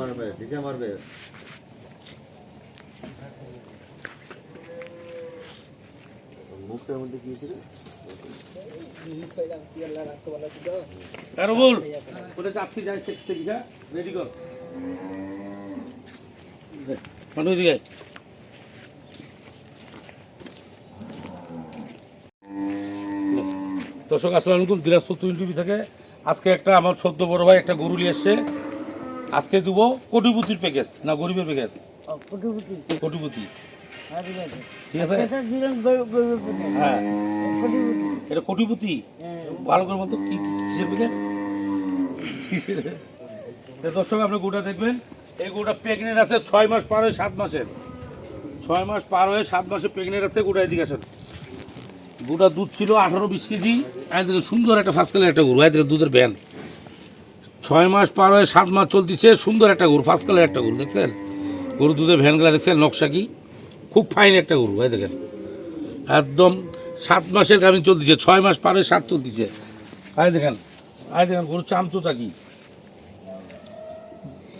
মারবে মারবে মুখটার মধ্যে কি ছিল আরও বল। ওটা চাপছি যাই চেক যা রেডি কর। মানুষ দিকে দর্শক আসসালামু আলাইকুম। দিনাজপুর টুইন টিভি থেকে আজকে একটা আমার সদ্য বড় ভাই একটা গরু নিয়ে এসছে। আজকে দেবো কোটিপতির প্যাকেজ না গরিবের প্যাকেজ কোটিপতি। ঠিক আছে? হ্যাঁ। এটা কোটিপতি? ভালো করে বলতো কি কিসের প্যাকেজ দর্শক আপনি গোটা দেখবেন এই গোটা প্রেগনেন্ট আছে ছয় মাস পার হয়ে সাত মাসের। ছয় মাস পার হয়ে সাত মাসে প্রেগনেন্ট আছে গোটা এদিকে আসেন। গোটা দুধ ছিল আঠারো বিশ কেজি এদিকে সুন্দর একটা ফার্স্ট কালার একটা গরু এদিকে দুধের ভ্যান ছয় মাস পার হয়ে সাত মাস চলতেছে, সুন্দর একটা গরু ফার্স্ট কালার একটা গরু, দেখছেন? গরু দুধের ভ্যানগুলা দেখছেন? নকশা কি? খুব ফাইন একটা গরু, ভাই দেখেন। একদম সাত মাসের গাভিন চলতেছে, ছয় মাস পার হয়ে সাত চলতেছে। আয় দেখেন আয় দেখেন গরু চামচোচা কি?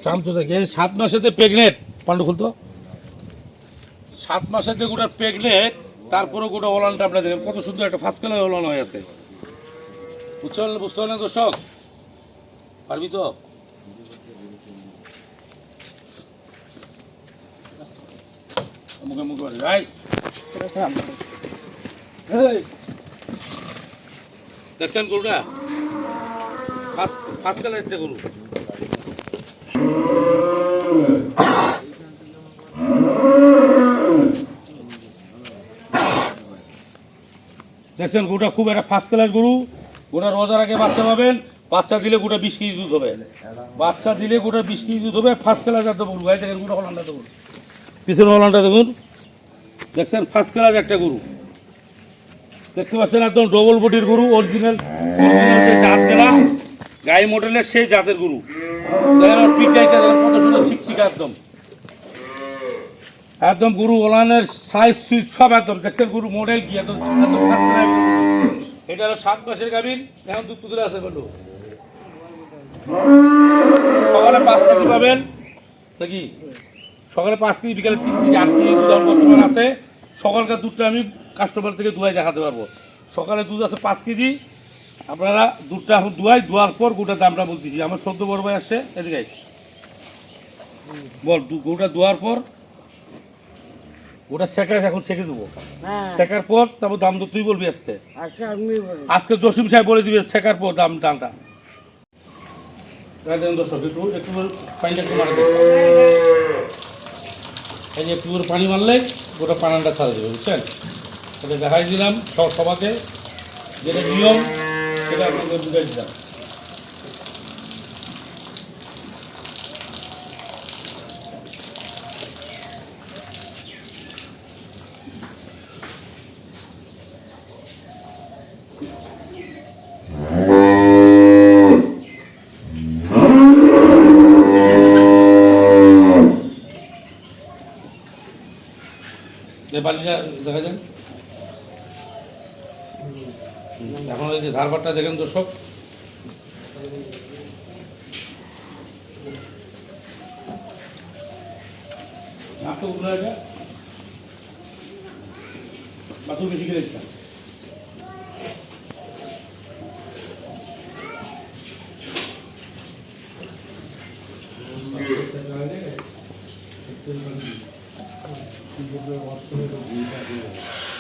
চামচোচা কি? সাত মাসেতে প্রেগনেন্ট পান্ডু খুলতো? সাত মাসেতে গোটা প্রেগনেন্ট তারপরে গোটা ওলানটা আপনার দেখেন, কত সুন্দর একটা ফার্স্ট কালার ওলান হয়ে আছে। বুঝতে পারলেন বুঝতে পারলেন দর্শক? পারবি তো? মুখে মুখে এই। দেখছেন গরুটা? ফার্স্ট কালার একটা গরু। দেখছেন গরুটা খুব একটা ফার্স্ট ক্লাস গরু। গোটা রোজার আগে বাচ্চা পাবেন। বাচ্চা দিলে গোটা বিশ কেজি দুধ হবে। বাচ্চা দিলে গোটা বিশ কেজি দুধ হবে ফার্স্ট ক্লাস একটা গরু। ভাই দেখেন গোটা হলানটা দেখুন পিছনে হলানটা দেখুন দেখছেন ফার্স্ট ক্লাস একটা গরু। দেখতে পাচ্ছেন একদম ডবল বডির গরু অরিজিনাল জাত দেওয়া, গাই মডেলের সেই জাতের গরু। দেখেন দেখেন কত সুন্দর একদম। একদম গুরু ওলানের সাইজ সুইচ সব একদম। দেখছেন গুরু মডেল কি একদম। এটা হলো সাত মাসের গাভীর, এখন দুধ পুতুলে আছে বলল সকালে পাঁচ কেজি পাবেন। নাকি? সকালে পাঁচ কেজি বিকালে তিন কেজি আট কেজি দুধ বর্তমান আছে। সকালকার দুধটা আমি কাস্টমার থেকে দুয়াই দেখাতে পারব। সকালে দুধ আছে পাঁচ কেজি। আপনারা দুধটা এখন দুয়াই দুয়ার পর গোটা দামটা বলতেছি। আমার সদ্য বড় ভাই আসছে এদিকে বল গোটা দুয়ার পর ওটা শেখার এখন শেখে দেবো। হ্যাঁ। শেখার পর তারপর দাম তো তুই বলবি আজকে। আজকে জসিম সাহেব বলে দিবে শেখার পর দাম দামটা। দেখেন পানিটা এই যে পিওর পানি মারলে গোটা পানানটা ছাড়া দেবে বুঝছেন? এটা দেখাই দিলাম সব সবাকে যেটা নিয়ম, সেটা আপনাদের বুঝাই দিলাম। বালিটা দেখা যান এখন ওই যে ধারবারটা দেখেন দর্শক নাটক বেশি করে 終わってるのを見たけど。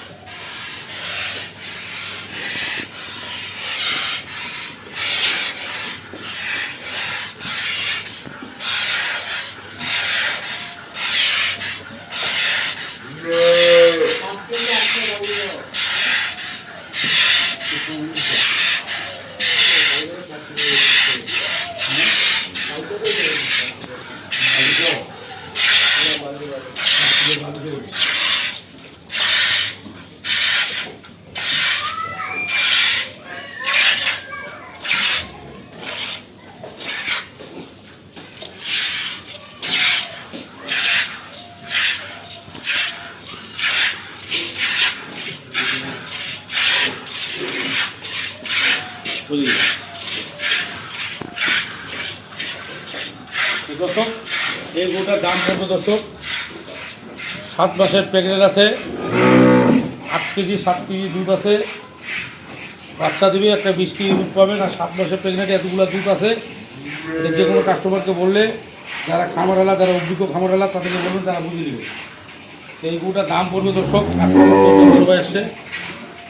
শরীর দর্শক, এই গরুটার দাম পড়বে দর্শক? সাত মাসের প্রেগনেন্ট আছে। আট কেজি, সাত কেজি দুধ আছে। বাচ্চা দেবে, একটা বিশ কেজি দুধ পাবেন। আর সাত মাসের প্রেগনেন্ট এতগুলো দুধ আছে। যে কোনো কাস্টমারকে বললে, যারা খামারালা যারা অভিজ্ঞ খামারালা তাদেরকে বলবেন, তারা বুঝে দেবে। এই গুটার দাম পড়বে দর্শক, আজকে বড় ভাই আসছে।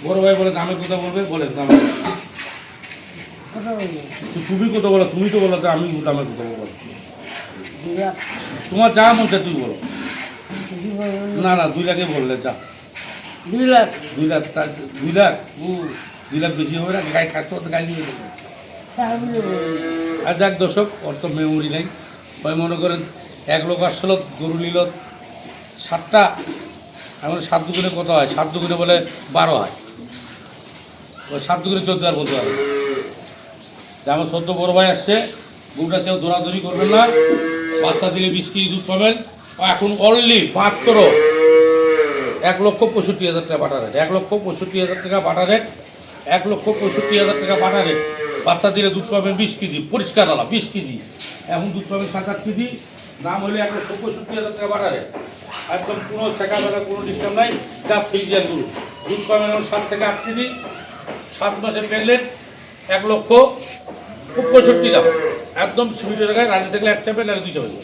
বড় ভাই বলে দামের কথা বলবে বলেন দাম। তুমি কথা বলো তুমি তো বলো যে আমি দামের কথা বলব। তোমার যা মন চায় তুই বলো। না না দুই লাখে বললে যা। দুই লাখ। দুই লাখ দুই লাখ? ও দুই লাখ বেশি হবে না? গাই খাচ্ছে গাই দেবে আর যাক দর্শক ওর তো মেমোরি নেই। ওই মনে করেন এক লোক আসছিল গরু নিল সাতটা এখন সাত দুগুণে কত হয়? সাত দুগুণে বলে বারো হয়। ওই সাত দুগুণে চোদ্দ আর বলতে পারবে যে আমার সদ্য বড় ভাই আসছে গরুটা কেউ দৌড়াদৌড়ি করবেন না। বাচ্চা দিলে বিশ কেজি দুধ পাবেন। এখন অনলি মাত্র এক লক্ষ পঁয়ষট্টি হাজার টাকা বাটা রেট এক লক্ষ পঁয়ষট্টি হাজার টাকা বাটা রেট এক লক্ষ পঁয়ষট্টি হাজার টাকা বাটা রেট বাচ্চা দিলে দুধ পাবেন বিশ কেজি। পরিষ্কার আলা বিশ কেজি। এখন দুধ পাবেন সাত আট কেজি। দাম হলে এক লক্ষ পঁয়ষট্টি হাজার টাকা বাটা রেট একদম কোনো শেখা বেলা কোনো ডিস্টার্ব নাই। যা ফ্রিজিয়ান গরু দুধ পাবেন এখন সাত থেকে আট কেজি। সাত মাসের প্রেগনেন্ট এক লক্ষ পঁয়ষট্টি দাম একদম সুবিধা জায়গায় রাজি থাকলে এক চাপে নাহলে দুই চাপে।